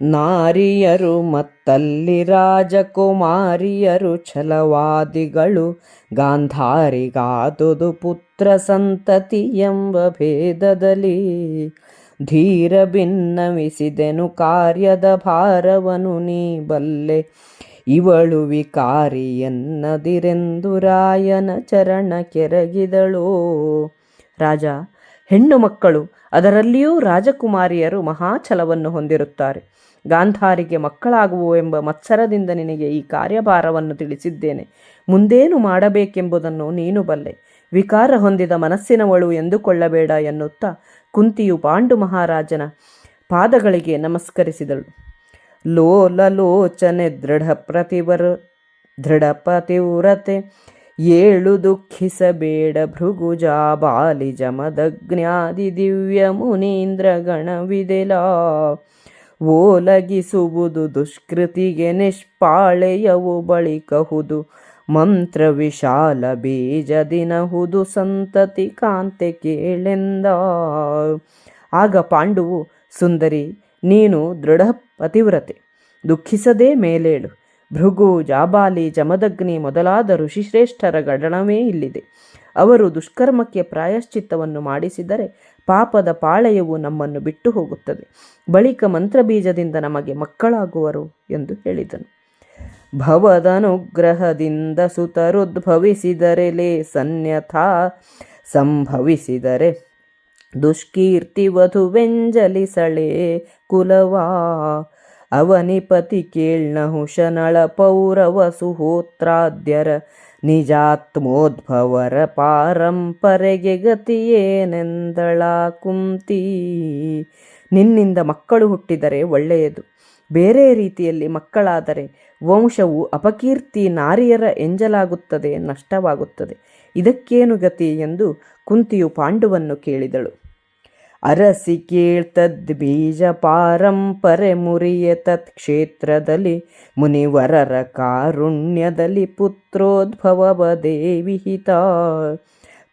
ನಾರಿಯರು ಮತ್ತಲ್ಲಿ ರಾಜಕುಮಾರಿಯರು ಛಲವಾದಿಗಳು ಗಾಂಧಾರಿಗಾದುದು ಪುತ್ರ ಸಂತತಿ ಎಂಬ ಭೇದದಲ್ಲಿ ಧೀರ ಭಿನ್ನವಿಸಿದೆನು ಕಾರ್ಯದ ಭಾರವನು ನೀ ಬಲ್ಲೆ ಇವಳು ವಿಕಾರಿ ಎನ್ನದಿರೆಂದು ರಾಯನ ಚರಣ ಕೆರಗಿದಳು. ರಾಜ ಹೆಣ್ಣು ಮಕ್ಕಳು, ಅದರಲ್ಲಿಯೂ ರಾಜಕುಮಾರಿಯರು ಮಹಾಛಲವನ್ನು ಹೊಂದಿರುತ್ತಾರೆ. ಗಾಂಧಾರಿಗೆ ಮಕ್ಕಳಾಗುವುವೆಂಬ ಮತ್ಸರದಿಂದ ನಿನಗೆ ಈ ಕಾರ್ಯಭಾರವನ್ನು ತಿಳಿಸಿದ್ದೇನೆ. ಮುಂದೇನು ಮಾಡಬೇಕೆಂಬುದನ್ನು ನೀನು ಬಲ್ಲೆ. ವಿಕಾರ ಹೊಂದಿದ ಮನಸ್ಸಿನವಳು ಎಂದುಕೊಳ್ಳಬೇಡ ಎನ್ನುತ್ತಾ ಕುಂತಿಯು ಪಾಂಡು ಮಹಾರಾಜನ ಪಾದಗಳಿಗೆ ನಮಸ್ಕರಿಸಿದಳು. ಲೋಲಲೋಚನೆ ದೃಢ ಪ್ರತಿವರು ದೃಢ ಪತಿವ್ರತೆ ಏಳು ದುಃಖಿಸಬೇಡ ಭೃಗುಜಾ ಬಾಲಿ ಜಮದಗ್ನಾದಿ ದಿವ್ಯ ಮುನೀಂದ್ರ ಗಣವಿದೆಲ. ಓಲಗಿಸುವುದು ದುಷ್ಕೃತಿಗೆ ನಿಷ್ಪಾಳೆಯವು ಬಳಿಕಹುದು ಮಂತ್ರ ವಿಶಾಲ ಬೀಜದಿನಹುದು ಸಂತತಿ ಕಾಂತೆ ಕೇಳೆಂದ. ಆಗ ಪಾಂಡುವು, ಸುಂದರಿ, ನೀನು ದೃಢ ಪತಿವ್ರತೆ, ದುಃಖಿಸದೇ ಮೇಲೇಳು. ಭೃಗು, ಜಾಬಾಲಿ ಜಮದಗ್ನಿ ಮೊದಲಾದ ಋಷಿಶ್ರೇಷ್ಠರ ಗಡಣವೇ ಇಲ್ಲಿದೆ. ಅವರು ದುಷ್ಕರ್ಮಕ್ಕೆ ಪ್ರಾಯಶ್ಚಿತ್ತವನ್ನು ಮಾಡಿಸಿದರೆ ಪಾಪದ ಪಾಳೆಯವು ನಮ್ಮನ್ನು ಬಿಟ್ಟು ಹೋಗುತ್ತದೆ. ಬಳಿಕ ಮಂತ್ರಬೀಜದಿಂದ ನಮಗೆ ಮಕ್ಕಳಾಗುವರು ಎಂದು ಹೇಳಿದನು. ಭವದನುಗ್ರಹದಿಂದ ಸುತರುದ್ಭವಿಸಿದರೆಲೇ ಸನ್ಯಥಾ, ಸಂಭವಿಸಿದರೆ ದುಷ್ಕೀರ್ತಿ ವಧುವೆಂಜಲಿಸಳೆ ಕುಲವಾ. ಅವನಿಪತಿ ಕೇಳ್ನಹು ಶನಳ ಪೌರವ ಸುಹೋತ್ರಾದ್ಯರ ನಿಜಾತ್ಮೋದ್ಭವರ ಪಾರಂಪರೆಗೆ ಗತಿಯೇನೆಂದಳ ಕುಂತಿ. ನಿನ್ನಿಂದ ಮಕ್ಕಳು ಹುಟ್ಟಿದರೆ ಒಳ್ಳೆಯದು. ಬೇರೆ ರೀತಿಯಲ್ಲಿ ಮಕ್ಕಳಾದರೆ ವಂಶವು ಅಪಕೀರ್ತಿ ನಾರಿಯರ ಎಂಜಲಾಗುತ್ತದೆ, ನಷ್ಟವಾಗುತ್ತದೆ. ಇದಕ್ಕೇನು ಗತಿ ಎಂದು ಕುಂತಿಯು ಪಾಂಡುವನ್ನು ಕೇಳಿದಳು. ಅರಸಿ ಕೇಳ್ತದ್ ಬೀಜ ಪಾರಂಪರೆ ಮುರಿಯ ತತ್ ಕ್ಷೇತ್ರದಲ್ಲಿ ಮುನಿವರರ ಕಾರುಣ್ಯದಲ್ಲಿ ಪುತ್ರೋದ್ಭವ ದೇವಿಹಿತ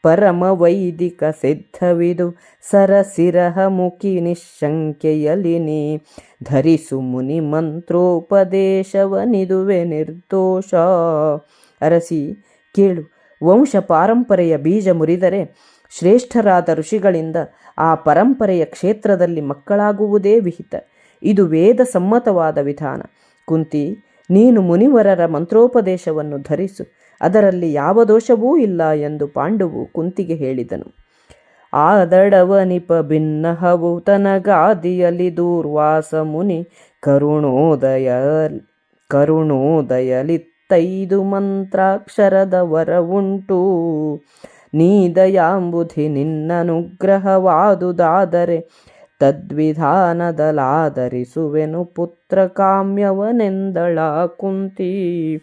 ಪರಮ ವೈದಿಕ ಸಿದ್ಧವಿದು ಸರಸಿರಹ ಮುಖಿ ನಿಶಂಕೆಯಲ್ಲಿ ನೀ ಧರಿಸು ಮುನಿ ಮಂತ್ರೋಪದೇಶವನಿದುವೆ ನಿರ್ದೋಷ. ಅರಸಿ ಕೇಳು, ವಂಶ ಪಾರಂಪರೆಯ ಬೀಜ ಮುರಿದರೆ ಶ್ರೇಷ್ಠರಾದ ಋಷಿಗಳಿಂದ ಆ ಪರಂಪರೆಯ ಕ್ಷೇತ್ರದಲ್ಲಿ ಮಕ್ಕಳಾಗುವುದೇ ವಿಹಿತ. ಇದು ವೇದ ಸಮ್ಮತವಾದ ವಿಧಾನ. ಕುಂತಿ, ನೀನು ಮುನಿವರರ ಮಂತ್ರೋಪದೇಶವನ್ನು ಧರಿಸು. ಅದರಲ್ಲಿ ಯಾವ ದೋಷವೂ ಇಲ್ಲ ಎಂದು ಪಾಂಡುವು ಕುಂತಿಗೆ ಹೇಳಿದನು. ಆದಡವನಿಪ ಭಿನ್ನಹವು ತನಗಾದಿಯಲಿ ದೂರ್ವಾಸ ಮುನಿ ಕರುಣೋದಯ, ಕರುಣೋದಯಲಿತ್ತೈದು ಮಂತ್ರಾಕ್ಷರದ ವರವುಂಟು. ನೀ ದಯಾಂಬುಧಿ ನಿನ್ನನುಗ್ರಹವಾದುದಾದರೆ ತದ್ವಿಧಾನದಲಾದರಿಸುವೆನು ಪುತ್ರ ಕಾಮ್ಯವನೆಂದಳ ಕುಂತಿ.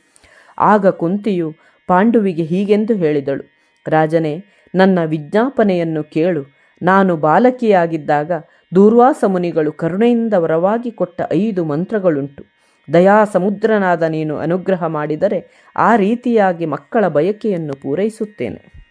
ಆಗ ಕುಂತಿಯು ಪಾಂಡುವಿಗೆ ಹೀಗೆಂದು ಹೇಳಿದಳು, ರಾಜನೇ, ನನ್ನ ವಿಜ್ಞಾಪನೆಯನ್ನು ಕೇಳು. ನಾನು ಬಾಲಕಿಯಾಗಿದ್ದಾಗ ದೂರ್ವಾಸ ಮುನಿಗಳು ಕರುಣೆಯಿಂದ ವರವಾಗಿ ಕೊಟ್ಟ ಐದು ಮಂತ್ರಗಳುಂಟು. ದಯಾ ಸಮುದ್ರನಾದ ನೀನು ಅನುಗ್ರಹ ಮಾಡಿದರೆ ಆ ರೀತಿಯಾಗಿ ಮಕ್ಕಳ ಬಯಕೆಯನ್ನು ಪೂರೈಸುತ್ತೇನೆ.